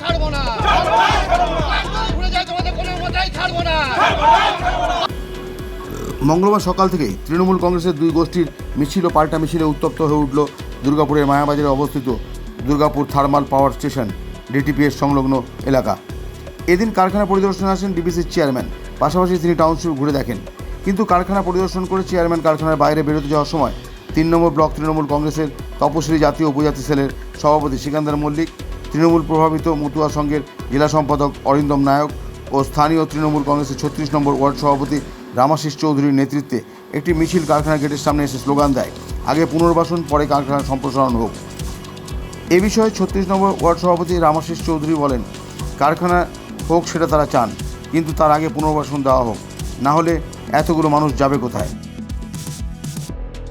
ছাড়বো না। ঘুরে তোমাদের কোনো ছাড়বো না। মঙ্গলবার সকাল থেকেই তৃণমূল কংগ্রেসের দুই গোষ্ঠীর মিছিল ও পাল্টা মিছিলে উত্তপ্ত হয়ে উঠল দুর্গাপুরের মায়াবাজারে অবস্থিত Durgapur thermal power station, DTPS সংলগ্ন এলাকা। এদিন কারখানা পরিদর্শনে আসেন ডিবিসির চেয়ারম্যান, পাশাপাশি তিনি টাউনশিপ ঘুরে দেখেন। কিন্তু কারখানা পরিদর্শন করে চেয়ারম্যান কারখানার বাইরে বেরোতে যাওয়ার সময় তিন নম্বর ব্লক তৃণমূল কংগ্রেসের তপশিলি জাতীয় উপজাতি সেলের সভাপতি সিকান্দার মল্লিক তৃণমূল প্রভাবিত মতুয়া সংঘের জেলা সম্পাদক অরিন্দম নায়ক ও স্থানীয় তৃণমূল কংগ্রেসের ছত্রিশ নম্বর ওয়ার্ড সভাপতি রামাশিস চৌধুরীর নেতৃত্বে একটি মিছিল কারখানা গেটের সামনে এসে স্লোগান দেয়, আগে পুনর্বাসন, পরে কারখানা সম্প্রসারণ হোক। এ বিষয়ে ছত্রিশ নম্বর ওয়ার্ড সভাপতি রামাশিস চৌধুরী বলেন, কারখানা হোক সেটা তারা চান, কিন্তু তার আগে পুনর্বাসন দেওয়া হোক, না হলে এতগুলো মানুষ যাবে কোথায়?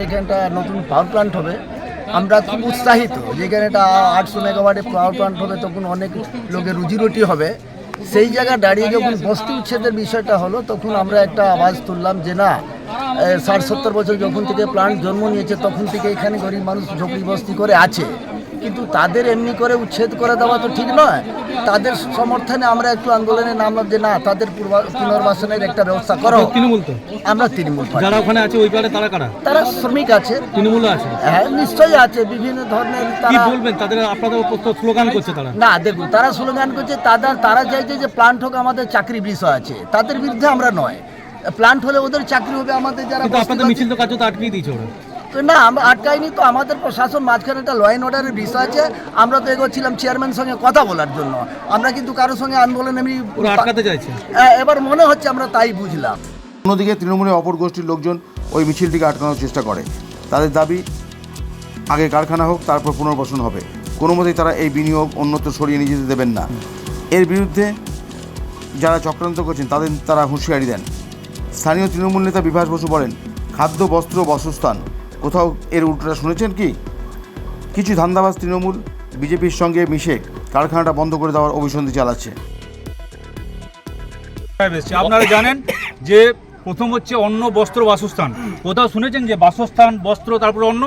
এখানটা নতুন পাওয়ার প্ল্যান্ট হবে। আমরা খুব উৎসাহিত। যেখানে এটা আটশো মেগাওয়াটে পাওয়ার প্লান্ট হবে, তখন অনেক লোকের রুজিরুটি হবে। সেই জায়গায় দাঁড়িয়ে যখন বস্তি উচ্ছেদের বিষয়টা হলো, তখন আমরা একটা আওয়াজ তুললাম যে না ষাট সত্তর বছর যখন থেকে প্লান্ট জন্ম নিয়েছে, তখন থেকে এখানে গরিব মানুষ ঝুঁকি বস্তি করে আছে। কিন্তু তাদের এমনি করে উচ্ছেদ করে দেওয়া তো ঠিক নয়। তাদের সমর্থনে আমরা একটু আন্দোলনে নামলাম যে না তাদের পুনর্বাসনের একটা ব্যবস্থা করো। তৃণমূল তো? আমরা তৃণমূল যারা ওখানে আছে ওই পারে তারা কারা? তারা শ্রমিক আছে। তৃণমূলও আছে? হ্যাঁ নিশ্চয়ই আছে। বিভিন্ন ধরনের কি বলবেন? তাদের আপনাদের স্লোগান করছে তারা। না দেখুন তারা স্লোগান করছে তাদের তারা চাইছে যে প্লান্ট হোক আমাদের চাকরি বিষয় আছে। তাদের বিরুদ্ধে আমরা নয়। প্লান্ট হলে ওদের চাকরি হবে আমাদের যারা আপনাদের মিছিল তো কার্যত আটকেই দিয়েছে ওরা। তো না আমরা আটকাইনি তো আমাদের প্রশাসন মাঝখানে একটা ল অ্যান্ড অর্ডারের বিষয় আছে। আমরা তো এগোচ্ছিলাম চেয়ারম্যান সঙ্গে কথা বলার জন্য। আমরা কিন্তু কারোর সঙ্গে আন্দোলন আমি আটকাতে চাইছে। হ্যাঁ, এবার মনে হচ্ছে আমরা তাই বুঝলাম। অন্যদিকে তৃণমূলের অপর গোষ্ঠীর লোকজন ওই মিছিলটিকে আটকানোর চেষ্টা করে। তাদের দাবি আগে কারখানা হোক তারপর পুনর্বাসন হবে। কোনো মতেই তারা এই বিনিয়োগ অন্যত্র সরিয়ে নিয়ে যেতে দেবেন না। এর বিরুদ্ধে যারা চক্রান্ত করছেন তাদের তারা হুঁশিয়ারি দেন। স্থানীয় তৃণমূল নেতা বিভাস বসু বলেন খাদ্য বস্ত্র বাসস্থান কোথাও এর উল্টোটা শুনেছেন কি? কিছু ধান্দাবাজ তৃণমূল, বিজেপির সঙ্গে মিশে কারখানাটা বন্ধ করে দেওয়ার অভিসন্ধি চালাচ্ছে। আপনারা জানেন যে প্রথম হচ্ছে অন্ন, বস্ত্র, বাসস্থান। কোথাও শুনেছেন যে বাসস্থান, বস্ত্র, তারপর অন্ন?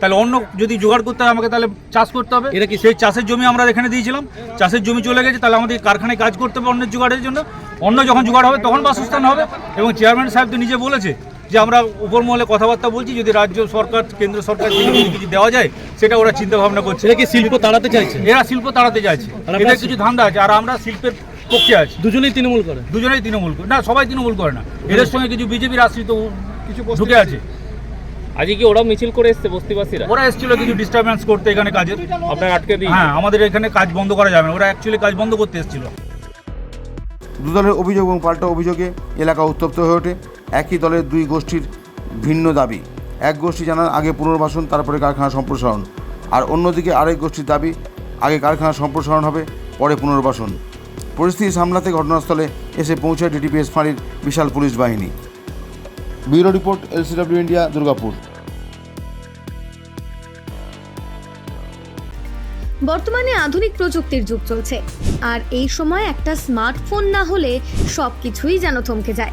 তাহলে অন্য যদি জোগাড় করতে হয় আমাকে তাহলে চাষ করতে হবে। এটা কি সেই চাষের জমি আমরা এখানে দিয়েছিলাম? চাষের জমি চলে গেছে, তাহলে আমাদের কারখানায় কাজ করতে হবে অন্যের জোগাড়ের জন্য। অন্য যখন জোগাড় হবে, তখন বাসস্থান হবে। এবং চেয়ারম্যান সাহেব তো নিজে বলেছে যে আমরা উপর মহলে কথাবার্তা বলছি যদি রাজ্য সরকার কেন্দ্র সরকার থেকে কিছু দেওয়া যায় সেটা ওরা চিন্তা ভাবনা করছে কি শিল্প তাড়াতে চাইছে? এরা শিল্প তাড়াতে চাইছে। এদের কিছু ধান্দা আছে আর আমরা শিল্পের পক্ষে আছি। দুজনেই তৃণমূল করে। দুজনেই তৃণমূল করে। না সবাই তৃণমূল করে না। এদের সঙ্গে কিছু বিজেপির আশ্রিত কিছু ঢুকে আছে। আজকে কি ওরাও মিছিল করে এসছে বস্তিবাসীরা? ওরা এসেছিল কিছু ডিস্টারবেন্স করতে এখানে কাজের। আপনার আটকে দিই। হ্যাঁ আমাদের এখানে কাজ বন্ধ করা যাবে না। ওরা অ্যাকচুয়ালি কাজ বন্ধ করতে এসেছিল। দুদলের অভিযোগ এবং পাল্টা অভিযোগে এলাকা উত্তপ্ত হয়ে ওঠে। একই দলের দুই গোষ্ঠীর ভিন্ন দাবি। এক গোষ্ঠী জানান, আগে পুনর্বাসন, তারপরে কারখানা সম্প্রসারণ। আর অন্যদিকে আরেক গোষ্ঠীর দাবি, আগে কারখানা সম্প্রসারণ হবে, পরে পুনর্বাসন। পরিস্থিতি সামলাতে ঘটনাস্থলে এসে পৌঁছায় ডিটিপিএস ফাঁড়ির বিশাল পুলিশ বাহিনী। Bureau report, LCW India, Durgapur. বর্তমানে আধুনিক প্রযুক্তির যুগ চলছে। আর এই সময় একটা স্মার্টফোন না হলে সব কিছুই যেন থমকে যায়।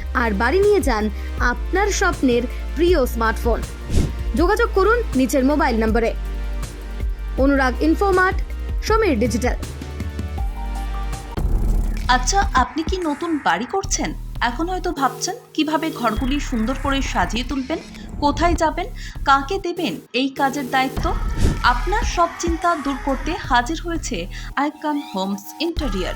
আর বাড়ি নিয়ে যান আপনার স্বপ্নের প্রিয় স্মার্টফোন। যোগাযোগ করুন নিচের মোবাইল নম্বরে। অনুরাগ ইনফোমার্ট সমীর ডিজিটাল আচ্ছা আপনি কি নতুন বাড়ি করছেন? এখন হয়তো ভাবছেন, কীভাবে ঘরগুলি সুন্দর করে সাজিয়ে তুলবেন, কোথায় যাবেন, কাকে দেবেন, এই কাজের দায়িত্ব? আপনার সব চিন্তা দূর করতে হাজির হয়েছে icon homes interior.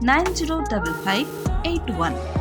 905581.